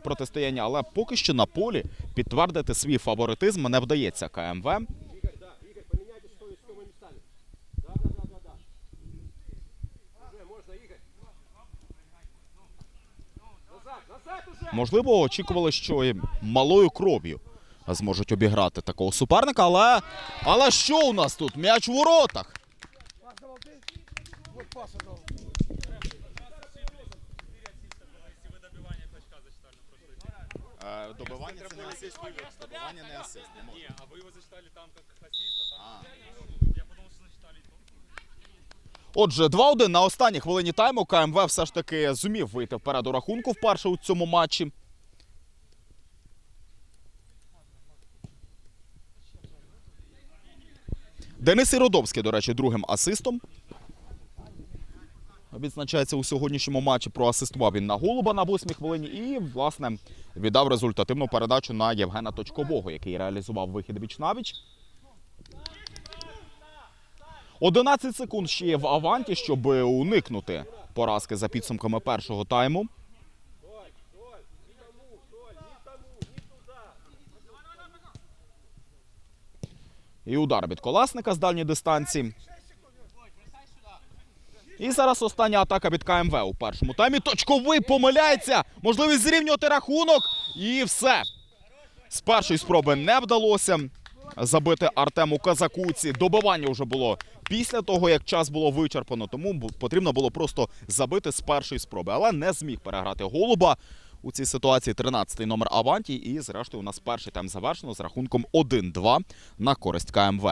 протистояння, але поки що на полі підтвердити свій фаворитизм не вдається КМВ. Можливо, очікували, що і малою кров'ю зможуть обіграти такого суперника, але. Але що у нас тут? М'яч у воротах. Добивання це не асист. Добивання не асист. Не, а вы его зачитали там как ассист, а там... Я подумал, что зачитали то. Отже, 2-1 на останній хвилині тайму. КМВ все ж таки зумів вийти вперед у рахунку вперше у цьому матчі. Денис Іродовський, до речі, другим асистом. Відзначається у сьогоднішньому матчі. Проасистував він на голуба на восьмій хвилині і, власне, віддав результативну передачу на Євгена Точкового, який реалізував вихід віч навіч. 11 секунд ще є в аванті, щоб уникнути поразки за підсумками першого тайму. І удар від колесника з дальньої дистанції. І зараз остання атака від КМВ у першому таймі. Точковий помиляється. Можливість зрівнювати рахунок. І все. З першої спроби не вдалося забити Артему Казакуці. Добивання вже було після того, як час було вичерпано. Тому потрібно було просто забити з першої спроби. Але не зміг переграти голуба. У цій ситуації 13-й номер Аванті. І зрештою у нас перший тайм завершено з рахунком 1-2 на користь КМВ.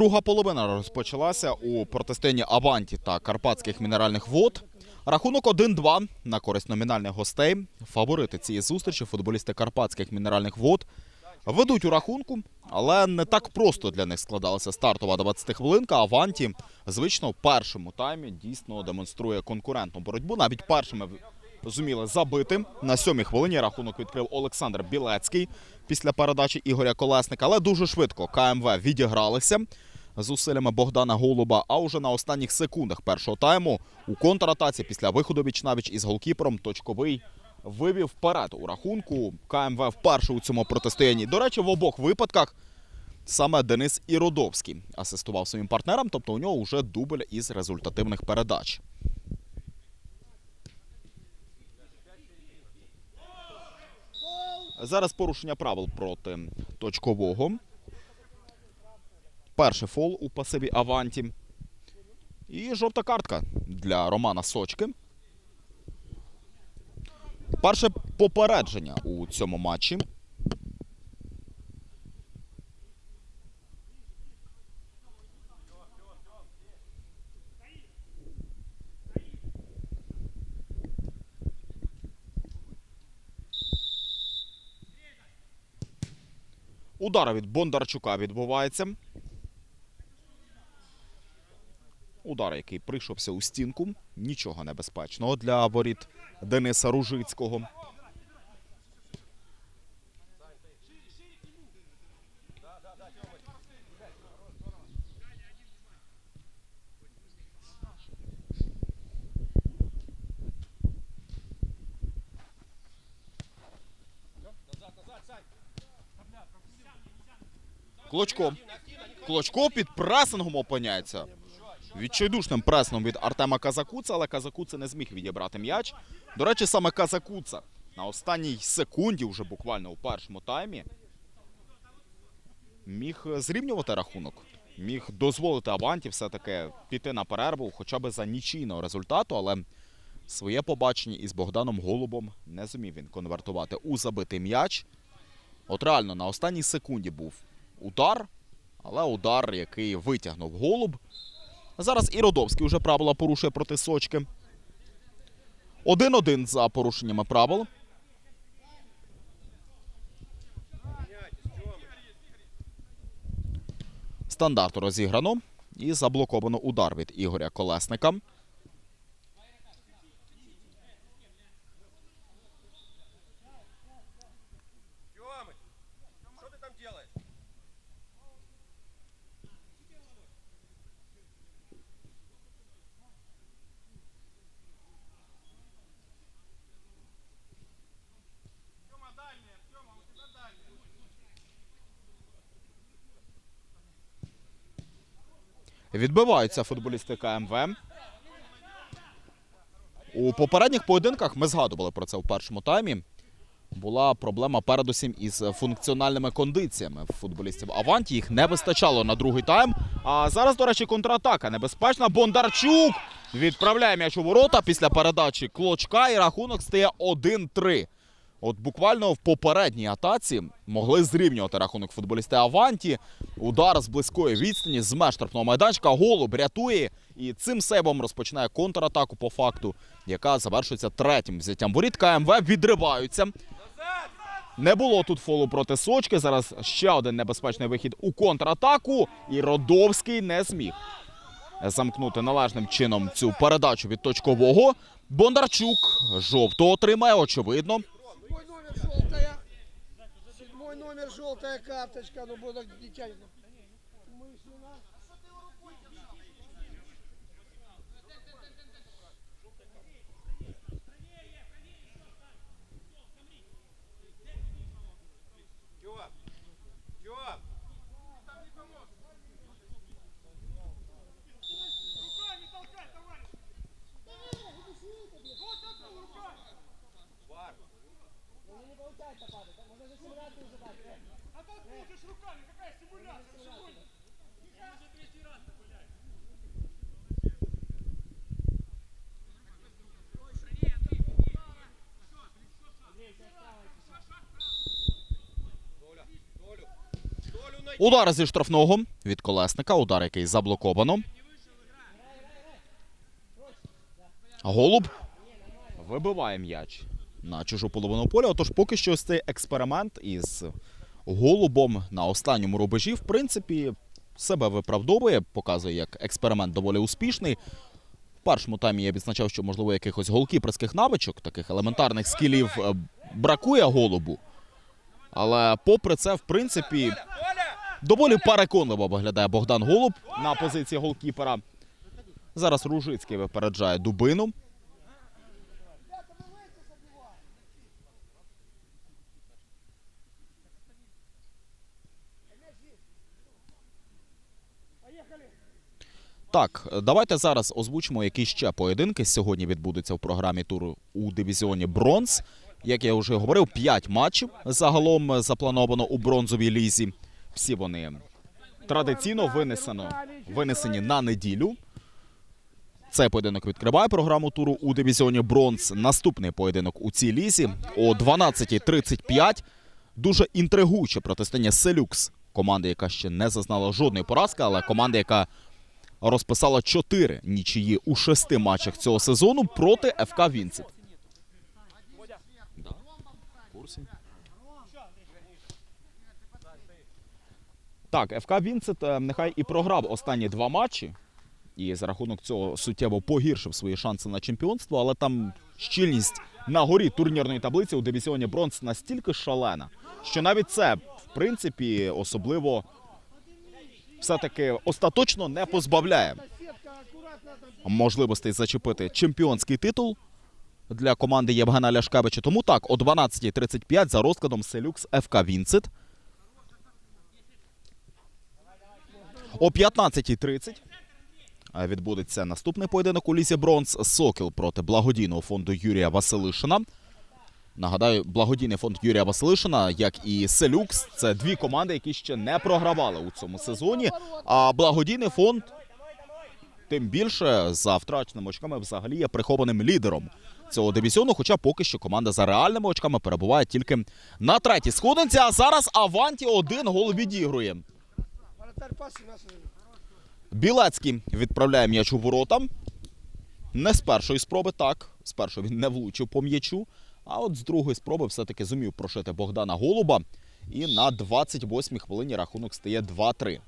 Друга половина розпочалася у протистоянні Аванті та Карпатських мінеральних вод. Рахунок 1-2 на користь номінальних гостей. Фаворити цієї зустрічі футболісти Карпатських мінеральних вод ведуть у рахунку, але не так просто для них складалася стартова 20 хвилинка. Аванті, звично, в першому таймі дійсно демонструє конкурентну боротьбу. Навіть першими зуміли забити. На сьомій хвилині рахунок відкрив Олександр Білецький після передачі Ігоря Колесника. Але дуже швидко КМВ відігралися зусиллями Богдана Голуба. А уже на останніх секундах першого тайму у контратаці після виходу віч-навіч із голкіпером точковий вивів вперед у рахунку. КМВ вперше у цьому протистоянні. До речі, в обох випадках саме Денис Іродовський асистував своїм партнерам, тобто у нього вже дубль із результативних передач. Зараз порушення правил проти точкового. Перший фол у пасиві Аванті. І жовта картка для Романа Сочки. Перше попередження у цьому матчі. Удар від Бондарчука відбувається. Удар, який прийшовся у стінку. Нічого небезпечного для воріт Дениса Ружицького. Клочко. Клочко під пресингом опиняється. Відчайдушним пресингом від Артема Казакуца, але Казакуца не зміг відібрати м'яч. До речі, саме Казакуца на останній секунді, вже буквально у першому таймі, міг зрівнювати рахунок. Міг дозволити Аванті все-таки піти на перерву, хоча б за нічийного результату, але своє побачення із Богданом Голубом не зумів він конвертувати у забитий м'яч. От реально на останній секунді був удар, але удар, який витягнув голуб. Зараз і Родовський вже правила порушує проти Сочки. 1-1 за порушеннями правил. Стандарт розіграно і заблоковано удар від Ігоря Колесника. Відбиваються футболісти КМВ. У попередніх поєдинках ми згадували про це в першому таймі. Була проблема передусім із функціональними кондиціями футболістів Аванті. Їх не вистачало на другий тайм. А зараз, до речі, контратака небезпечна. Бондарчук відправляє м'яч у ворота після передачі Клочка, і рахунок стає 1-3. От буквально в попередній атаці могли зрівнювати рахунок футболісти Аванті. Удар з близької відстані з меж штрафного майданчика. Голуб рятує і цим сейвом розпочинає контратаку по факту, яка завершується третім взяттям воріт. КМВ відриваються. Не було тут фолу проти Сочки. Зараз ще один небезпечний вихід у контратаку. І Родовський не зміг замкнути належним чином цю передачу від точкового. Бондарчук жовто отримає, очевидно. Номер желтая карточка. Ну, буду не Удар зі штрафного від колесника. Удар, який заблоковано. Голуб вибиває м'яч на чужу половину поля. Отож, поки що ось цей експеримент із голубом на останньому рубежі, в принципі, себе виправдовує, показує як експеримент доволі успішний. В першому таймі я відзначав, що можливо якихось голкіперських навичок, таких елементарних скілів е, бракує голубу. Але попри це, в принципі, доволі переконливо виглядає Богдан Голуб на позиції голкіпера. Зараз Ружицький випереджає Дубину. Так, давайте зараз озвучимо, які ще поєдинки сьогодні відбудуться в програмі туру у дивізіоні Бронз. Як я вже говорив, 5 матчів загалом заплановано у бронзовій лізі. Всі вони традиційно винесено, винесені на неділю. Цей поєдинок відкриває програму туру у дивізіоні Бронз. Наступний поєдинок у цій лізі о 12.35. Дуже інтригуюче протистояння Селюкс. Команда, яка ще не зазнала жодної поразки, але команда, яка розписала 4 нічиї у шести матчах цього сезону проти ФК Вінцит. Так, ФК Вінцит е, нехай і програв останні два матчі, і за рахунок цього суттєво погіршив свої шанси на чемпіонство, але там щільність на горі турнірної таблиці у дивізіоні Бронз настільки шалена, що навіть це, в принципі, особливо все-таки остаточно не позбавляє можливостей зачепити чемпіонський титул для команди Євгена Ляшкевича. Тому так, о 12.35 за розкладом Селюкс ФК Вінцит. О 15.30 е, відбудеться наступний поєдинок у лісі Бронз. Сокіл проти благодійного фонду Юрія Василишина. Нагадаю, благодійний фонд Юрія Василишина, як і Селюкс, це дві команди, які ще не програвали у цьому сезоні. А благодійний фонд Тим більше за втраченими очками взагалі є прихованим лідером цього дивізіону. Хоча поки що команда за реальними очками перебуває тільки на третій сходинці. А зараз Аванті один гол відігрує. Білецький відправляє м'яч у ворота. Не з першої спроби, так. З першої він не влучив по м'ячу. А от з другої спроби все-таки зумів прошити Богдана Голуба. І на 28-й хвилині рахунок стає 2-3.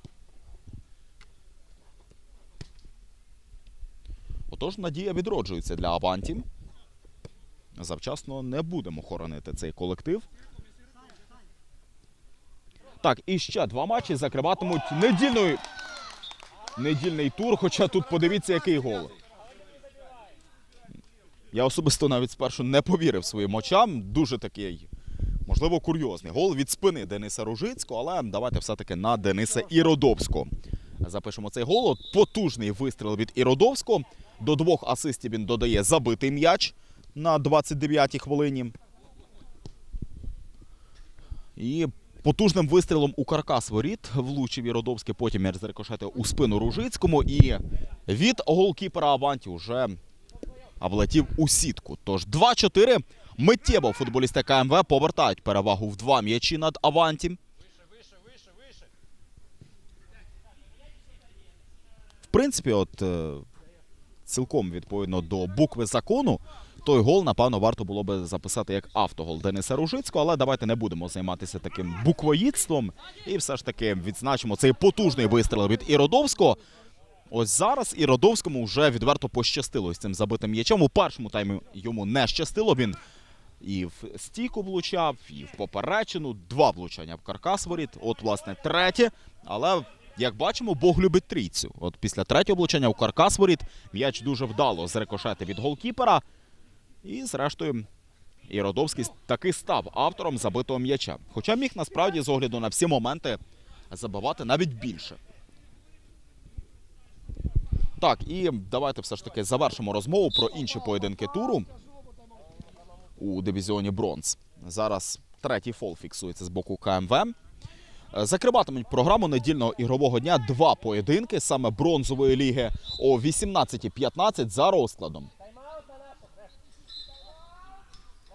Отож, надія відроджується для Аванті. Завчасно не будемо хоронити цей колектив. Так, і ще два матчі закриватимуть недільною недільний тур, хоча тут подивіться, який гол. Я особисто навіть спершу не повірив своїм очам. Дуже такий, можливо, курйозний гол від спини Дениса Ружицького, але давайте все-таки на Дениса Іродовського. Запишемо цей гол. От Потужний вистріл від Іродовського. До двох асистів він додає забитий м'яч на 29-й хвилині. І потужним вистрілом у каркас воріт влучив Іродовський, потім м'яч зарикошетив у спину Ружицькому. І від голкіпера Аванті вже влетів у сітку. Тож 2-4. Миттєво футболісти КМВ повертають перевагу в два м'ячі над Аванті. В принципі, от е, цілком відповідно до букви закону, той гол, напевно, варто було би записати як автогол Дениса Ружицького, але давайте не будемо займатися таким буквоїдством і все ж таки відзначимо цей потужний вистріл від Іродовського. Ось зараз Іродовському вже відверто пощастило з цим забитим м'ячем. У першому таймі йому не щастило. Він і в стійку влучав, і в поперечину. Два влучання в каркас воріт. От, власне, третє. Але, як бачимо, Бог любить трійцю. От після третього влучання в каркас воріт м'яч дуже вдало зрикошети від голкіпера. І, зрештою, Іродовський таки став автором забитого м'яча. Хоча міг насправді з огляду на всі моменти забивати навіть більше. Так, і давайте все ж таки завершимо розмову про інші поєдинки туру у дивізіоні Бронз. Зараз третій фол фіксується з боку КМВ. Закриватимуть програму недільного ігрового дня два поєдинки саме бронзової ліги о 18.15 за розкладом.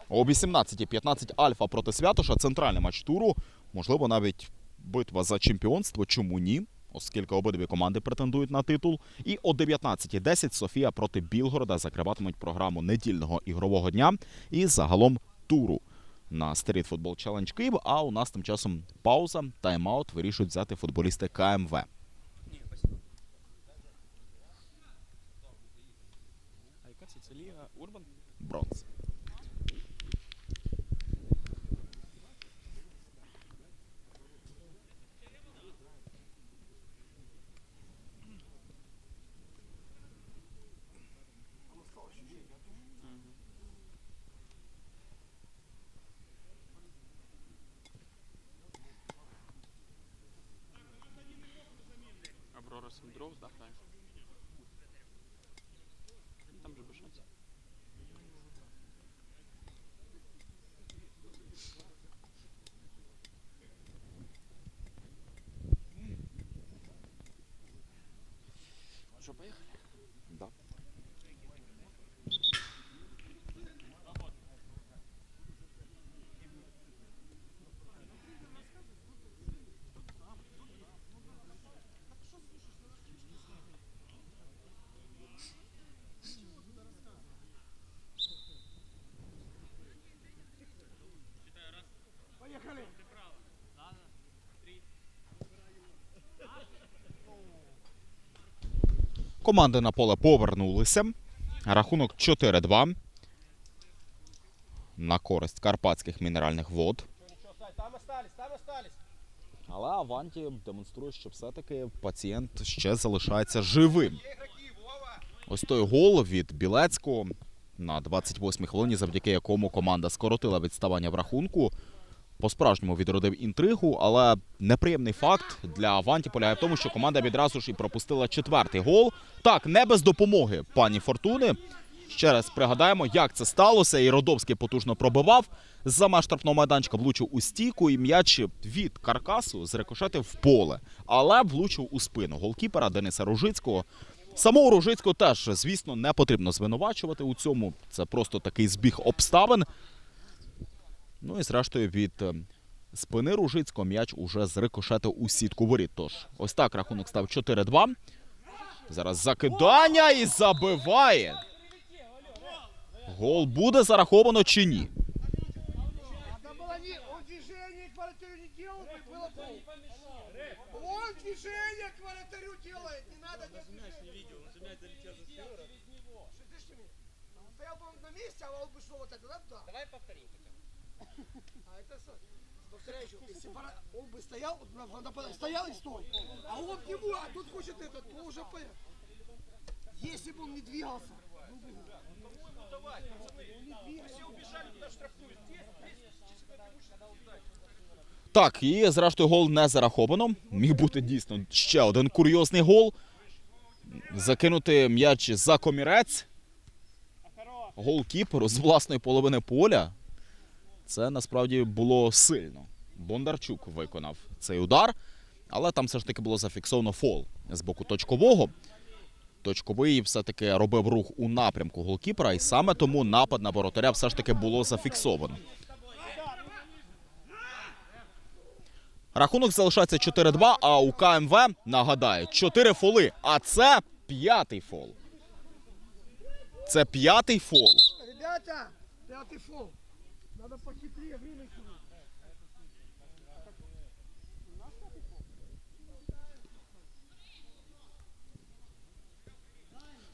О 18.15 Альфа проти Святоша. Центральний матч туру. Можливо, навіть битва за чемпіонство. Чому ні? Оскільки обидві команди претендують на титул. І о 19.10 Софія проти Білгорода закриватимуть програму недільного ігрового дня і загалом туру на Street Football Challenge Київ. А у нас тим часом пауза, тайм-аут вирішують взяти футболісти КМВ. Бронз. some draws that time. Команди на поле повернулися. Рахунок 4-2 на користь карпатських мінеральних вод. Але Аванті демонструє, що все-таки пацієнт ще залишається живим. Ось той гол від Білецького на 28-й хвилині, завдяки якому команда скоротила відставання в рахунку. По-справжньому відродив інтригу, але неприємний факт для Аванті полягає в тому, що команда відразу ж і пропустила четвертий гол. Так, не без допомоги пані Фортуни. Ще раз пригадаємо, як це сталося. І Родовський потужно пробивав. За меж штрафного майданчика влучив у стійку, і м'яч від каркасу зрикошетив в поле, але влучив у спину голкіпера Дениса Ружицького. Самого Ружицького теж, звісно, не потрібно звинувачувати у цьому. Це просто такий збіг обставин. Ну і зрештою від е, спини Ружицького м'яч уже зрикошетив у сітку воріт. Тож ось так рахунок став 4-2. Зараз закидання і забиває. Гол буде зараховано чи ні? Надо было не... Он движение к вратарю не делал, бы было бы... Он движение к вратарю делает, не надо делать движение. Что, слышите меня? Стоял бы он на месте, а он бы шел вот так, да? да. Давай повторим. А это со- повторяю еще, если бы он бы стоял, вот на- нападал, стоял и стой, а он к нему, а тут хочет этот, то уже понятно. Если бы он не двигался, был бы гол. Давай, пацаны. Все убежали туда штрафную. Здесь, здесь, чисто ты будешь сюда. Так, і зрештою гол не зараховано. Міг бути дійсно ще один курйозний гол. Закинути м'яч за комірець. Голкіперу з власної половини поля. Це насправді було сильно. Бондарчук виконав цей удар, але там все ж таки було зафіксовано фол з боку точкового. Точковий все-таки робив рух у напрямку голкіпера, і саме тому напад на воротаря все ж таки було зафіксовано. Рахунок залишається 4-2, а у КМВ, нагадаю, 4 фоли. А це п'ятий фол. Це п'ятий фол. Ребята, пятый фол. Надо похитрее время тянуть.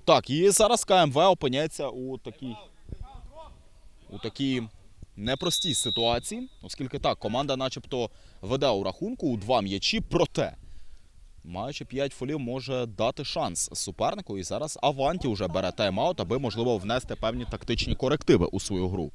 Так, і зараз КМВ опиняється у такій, у такій непростій ситуації, оскільки так, команда начебто веде у рахунку у два м'ячі, проте, маючи 5 фолів, може дати шанс супернику. І зараз Аванті вже бере тайм-аут, аби можливо внести певні тактичні корективи у свою гру.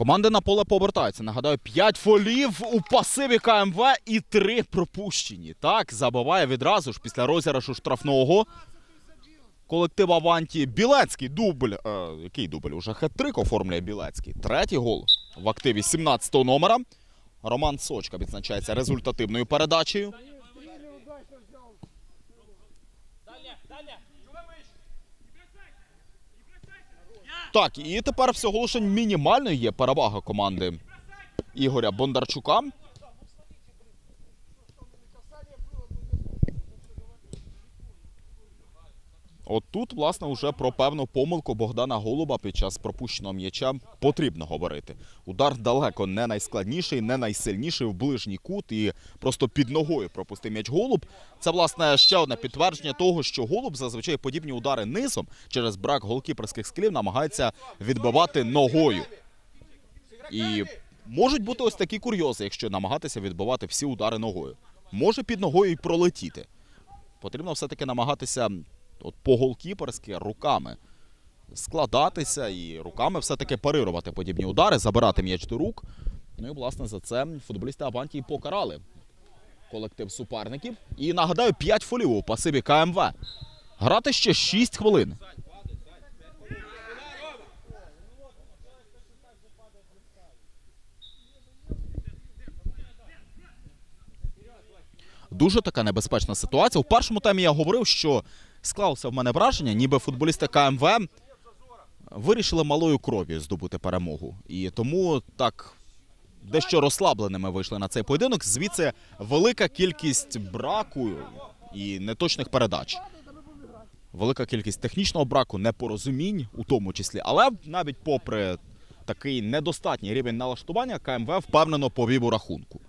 Команди на поле повертаються. Нагадаю, 5 фолів у пасиві КМВ і 3 пропущені. Так, забиває відразу ж після розіграшу штрафного. Колектив Аванті Білецький дубль. Е, який дубль? Уже хет-трик оформлює Білецький. Третій гол в активі 17-го номера. Роман Сочка відзначається результативною передачею. Так, і тепер всього лише мінімально є перевага команди Ігоря Бондарчука. От тут, власне, вже про певну помилку Богдана Голуба під час пропущеного м'яча потрібно говорити. Удар далеко не найскладніший, не найсильніший в ближній кут і просто під ногою пропустив м'яч Голуб. Це, власне, ще одне підтвердження того, що Голуб зазвичай подібні удари низом через брак голкіперських склів намагається відбивати ногою. І можуть бути ось такі курйози, якщо намагатися відбивати всі удари ногою. Може під ногою і пролетіти. Потрібно все-таки намагатися от по голкіперськи руками складатися і руками все-таки парирувати подібні удари, забирати м'яч до рук. Ну і власне за це футболісти Аванті і покарали колектив суперників. І нагадаю, 5 фолів у пасиві КМВ. Грати ще 6 хвилин. Дуже така небезпечна ситуація. У першому темі я говорив, що склалося в мене враження, ніби футболісти КМВ вирішили малою кров'ю здобути перемогу. І тому так дещо розслабленими вийшли на цей поєдинок. Звідси велика кількість браку і неточних передач. Велика кількість технічного браку, непорозумінь у тому числі. Але навіть попри такий недостатній рівень налаштування, КМВ впевнено повів у рахунку.